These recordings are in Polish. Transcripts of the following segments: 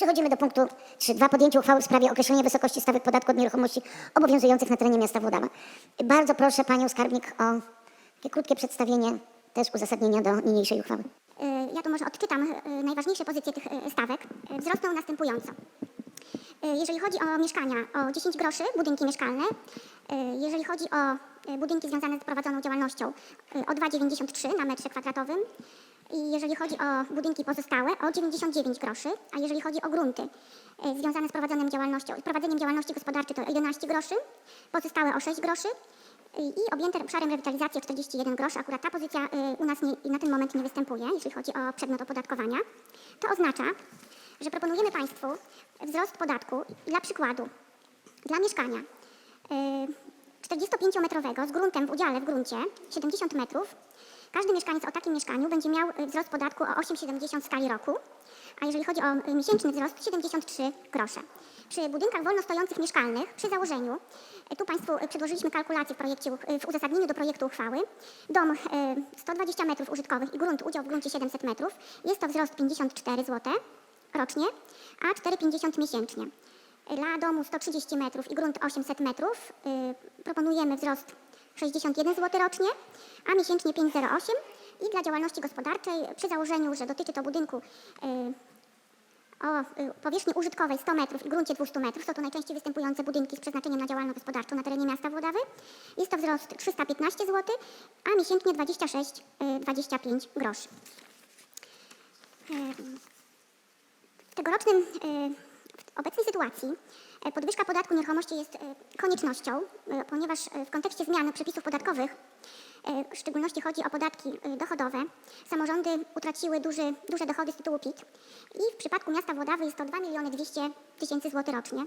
Przechodzimy do punktu 3.2. Podjęcie uchwały w sprawie określenia wysokości stawek podatku od nieruchomości obowiązujących na terenie miasta Włodawa. Bardzo proszę panią skarbnik o takie krótkie przedstawienie też uzasadnienia do niniejszej uchwały. Y, Ja tu może odczytam y, najważniejsze pozycje tych y, stawek. Wzrosną następująco. Jeżeli chodzi o mieszkania, o 10 groszy, budynki mieszkalne. Jeżeli chodzi o budynki związane z prowadzoną działalnością, o 2,93 na metrze kwadratowym. I jeżeli chodzi o budynki pozostałe, o 99 groszy. A jeżeli chodzi o grunty y, związane z prowadzoną działalnością, prowadzeniem działalności gospodarczej, to 11 groszy, pozostałe o 6 groszy. I objęte obszarem rewitalizacji o 41 groszy. Akurat ta pozycja y, u nas nie, na ten moment nie występuje, jeśli chodzi o przedmiot opodatkowania. To oznacza, że proponujemy Państwu wzrost podatku dla przykładu dla mieszkania y, 45-metrowego z gruntem w udziale w gruncie 70 metrów. Każdy mieszkaniec o takim mieszkaniu będzie miał y, wzrost podatku o 8,70 w skali roku, a jeżeli chodzi o y, miesięczny wzrost 73 grosze. Przy budynkach wolno stojących mieszkalnych, przy założeniu, y, tu Państwu przedłożyliśmy kalkulację w, projekcie, w uzasadnieniu do projektu uchwały, dom y, 120 metrów użytkowych i grunt, udział w gruncie 700 metrów, jest to wzrost 54 zł rocznie, a 4,50 miesięcznie. Dla domu 130 metrów i grunt 800 metrów proponujemy wzrost 61 zł rocznie, a miesięcznie 5,08 i dla działalności gospodarczej przy założeniu, że dotyczy to budynku y, o y, powierzchni użytkowej 100 metrów i gruncie 200 metrów, są to najczęściej występujące budynki z przeznaczeniem na działalność gospodarczą na terenie miasta Włodawy. Jest to wzrost 315 zł, a miesięcznie 26,25 groszy. Ym, w tegorocznym, y, sytuacji y, podwyżka podatku nieruchomości jest y, koniecznością, y, ponieważ w kontekście zmian przepisów podatkowych, w szczególności chodzi o podatki dochodowe, samorządy utraciły duży, duże dochody z tytułu PIT i w przypadku miasta Włodawy jest to 2 miliony 200 tysięcy złotych rocznie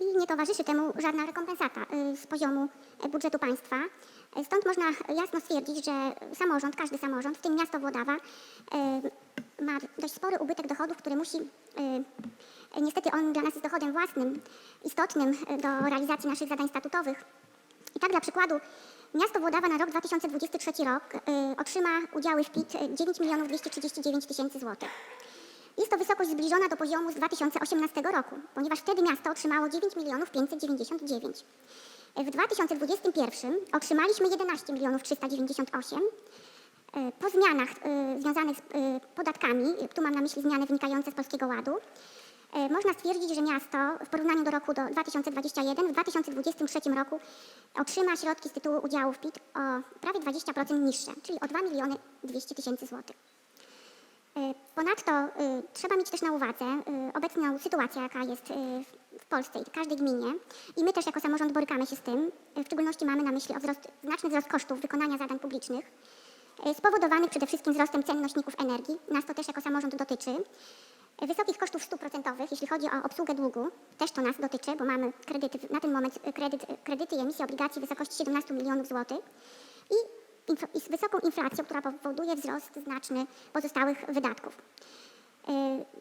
i nie towarzyszy temu żadna rekompensata z poziomu budżetu państwa. Stąd można jasno stwierdzić, że samorząd, każdy samorząd, w tym miasto Włodawa, ma dość spory ubytek dochodów, który musi, y, niestety on dla nas jest dochodem własnym, istotnym y, do realizacji naszych zadań statutowych. I tak dla przykładu, miasto Włodawa na rok 2023 rok y, otrzyma udziały w PIT y, 9 milionów 239 tysięcy złotych. Jest to wysokość zbliżona do poziomu z 2018 roku, ponieważ wtedy miasto otrzymało 9 milionów 599. W 2021 otrzymaliśmy 11 milionów 398. E, Po zmianach e, związanych z e, podatkami, tu mam na myśli zmiany wynikające z Polskiego Ładu, można stwierdzić, że miasto w porównaniu do roku do 2021 w 2023 roku otrzyma środki z tytułu w PIT o prawie 20% niższe, czyli o 2 miliony 200 tysięcy złotych. Y, Ponadto y, trzeba mieć też na uwadze y, obecną sytuację, jaka jest y, w- Polsce i w każdej gminie. I my też jako samorząd borykamy się z tym. Y, W szczególności mamy na myśli o wzrost, znaczny wzrost kosztów wykonania zadań publicznych, y, spowodowanych przede wszystkim wzrostem cen nośników energii. Nas to też jako samorząd dotyczy. Y, Wysokich kosztów stóp procentowych, jeśli chodzi o obsługę długu, też to nas dotyczy, bo mamy kredyty, na ten moment y, kredyt, kredyty i emisje obligacji w wysokości 17 milionów złotych. I i z wysoką inflacją, która powoduje wzrost znaczny pozostałych wydatków.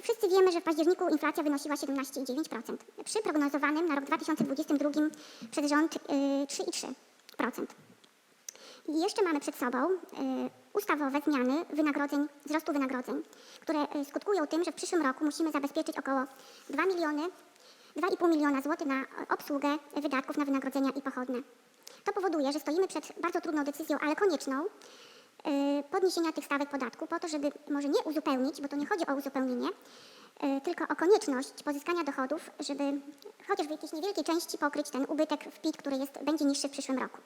Wszyscy wiemy, że w październiku inflacja wynosiła 17,9%. Przy prognozowanym na rok 2022 przez rząd yy, 3,3%. Jeszcze mamy przed sobą yy, ustawowe zmiany wynagrodzeń, wzrostu wynagrodzeń, które yy, skutkują tym, że w przyszłym roku musimy zabezpieczyć około 2 miliony, 2,5 miliona złotych na obsługę wydatków na wynagrodzenia i pochodne. To powoduje, że stoimy przed bardzo trudną decyzją, ale konieczną, y, podniesienia tych stawek podatku po to, żeby może nie uzupełnić, bo to nie chodzi o uzupełnienie, y, tylko o konieczność pozyskania dochodów, żeby chociaż w jakiejś niewielkiej części pokryć ten ubytek w PIT, który jest, będzie niższy w przyszłym roku.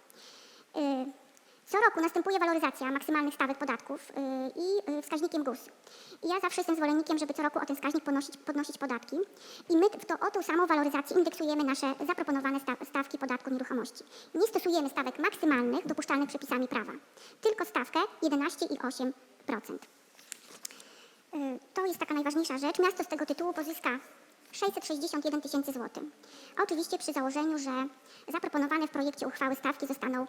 Co roku następuje waloryzacja maksymalnych stawek podatków y, i y, wskaźnikiem GUS. I ja zawsze jestem zwolennikiem, żeby co roku o ten wskaźnik podnosić, podnosić podatki. I my to, o tą samą waloryzację indeksujemy nasze zaproponowane sta, stawki podatku od nieruchomości. Nie stosujemy stawek maksymalnych dopuszczalnych przepisami prawa, tylko stawkę 11,8%. Y, To jest taka najważniejsza rzecz. Miasto z tego tytułu pozyska 661 tysięcy złotych. Oczywiście przy założeniu, że zaproponowane w projekcie uchwały stawki zostaną y,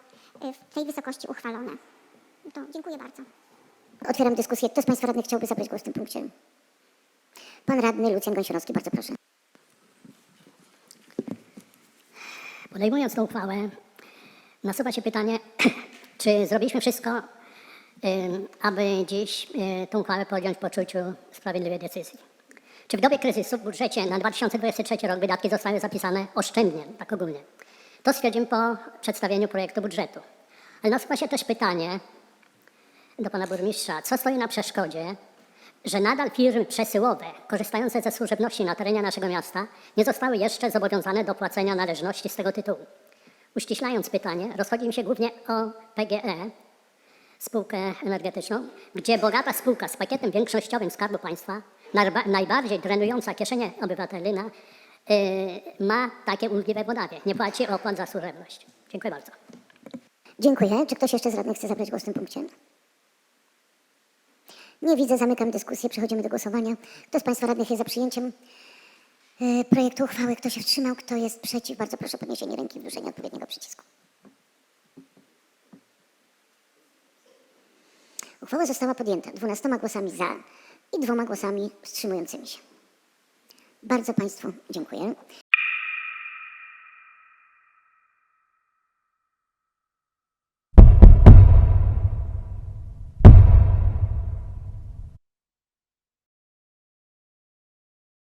w tej wysokości uchwalone. To dziękuję bardzo. Otwieram dyskusję. Kto z Państwa radnych chciałby zabrać głos w tym punkcie? Pan radny Lucjan Gąsiorowski, bardzo proszę. Podejmując tą uchwałę, nasuwa się pytanie, czy zrobiliśmy wszystko, aby dziś y, tą uchwałę podjąć w poczuciu sprawiedliwej decyzji. Czy w dobie kryzysu w budżecie na 2023 rok wydatki zostały zapisane oszczędnie, tak ogólnie? To stwierdzimy po przedstawieniu projektu budżetu. Ale nasuwa się też pytanie do pana burmistrza, co stoi na przeszkodzie, że nadal firmy przesyłowe korzystające ze służebności na terenie naszego miasta nie zostały jeszcze zobowiązane do płacenia należności z tego tytułu. Uściślając pytanie, rozchodzi mi się głównie o PGE, spółkę energetyczną, gdzie bogata spółka z pakietem większościowym Skarbu Państwa, najbardziej drenująca kieszenie obywateli, na, yy, ma takie ulgi we Wodawie. Nie płaci opłat za służebność. Dziękuję bardzo. Dziękuję. Czy ktoś jeszcze z radnych chce zabrać głos w tym punkcie? Nie widzę, zamykam dyskusję, przechodzimy do głosowania. Kto z Państwa radnych jest za przyjęciem e, projektu uchwały? Kto się wstrzymał? Kto jest przeciw? Bardzo proszę o podniesienie ręki i wdłużenie odpowiedniego przycisku. Uchwała została podjęta 12 głosami za i dwoma głosami wstrzymującymi się. Bardzo Państwu dziękuję.